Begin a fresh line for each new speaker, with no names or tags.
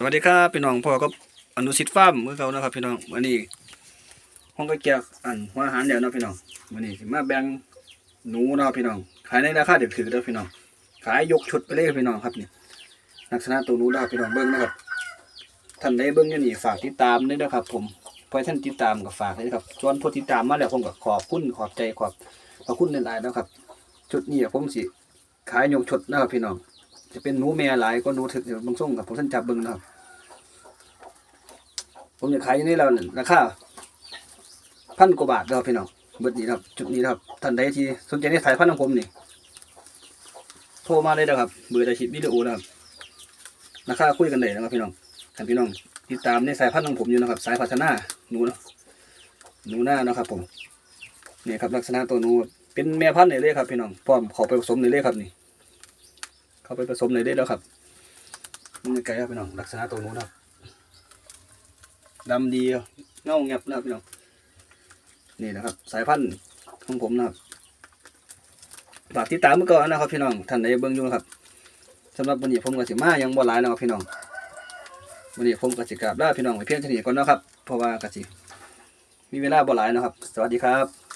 สวัสดีครับพี่น้องพ่อก็อนุสิทธิ์ฟาร์มเมื่อเขานะครับ พี่น้องวันนี้ห้องก็แจกอันหัวอาหารแล้วนะพี่น้องวันนี้สิมาแบ่งหนูนะพี่น้อง ขายในราคาเดือดถือเด้อพี่น้อง ขายยกชุดไปเลยพี่น้องครับนี่ลักษณะตัวหนูนะครับพี่น้องเบิ้งนะครับท่านใดเบิ้งอยู่นี่ฝากติดตามด้วยนะครับ ผมพอท่านติดตามก็ฝากเลยนะครับส่วนผู้ติดตามมาแล้วผมก็ขอบคุณขอบใจขอบขอบคุณหลายๆนะครับ ชุดนี้ผมสิขายยกชุดนะครับพี่น้อง จะเป็นหนูแม่หลายก็หนูถึกเดี๋ยวบางส่งกับผมท่านจับเบิ้งนะครับ ผมจะขายอยู่นี่แล้วนั่นราคาพันกว่าบาทแล้วพี่น้องเบิดนี้นะครับ จุดนี้นะครับท่านใดที่สนใจในสายพันธุ์ของผมนี่โทรมาเลยนะครับเบอร์ใต้คลิปวิดีโอนะครับราคาคุยกันได้นะครับพี่น้องท่านพี่น้องติดตามในสายพันธุ์ของผมอยู่นะครับ สายพัฒนาหนูนะหนูหน้านะครับ ผมนี่ครับลักษณะตัวหนูเป็นแม่พันธุ์เลยเลยครับพี่น้องพร้อมขอไปผสมเลยเลยครับนี่ เข้าไปผสมเลยได้แล้วครับมันไกลครับพี่น้องลักษณะตัวนู้นครับดำดีเงาเงียบนะครับพี่น้องนี่นะครับ สายพันธุ์ของผมนะครับฝากติดตามเมื่อก่อนนะครับพี่น้องท่านใดเบิ่งอยู่นะครับสำหรับวันนี้ผมกับสิมายังบ่หลายนะครับพี่น้องวันนี้ผมกับสิกราบลาพี่น้องไว้เพียงเท่านี้ก่อนนะครับ เพราะว่ากสิมีเวลาบ่หลายนะครับ สวัสดีครับ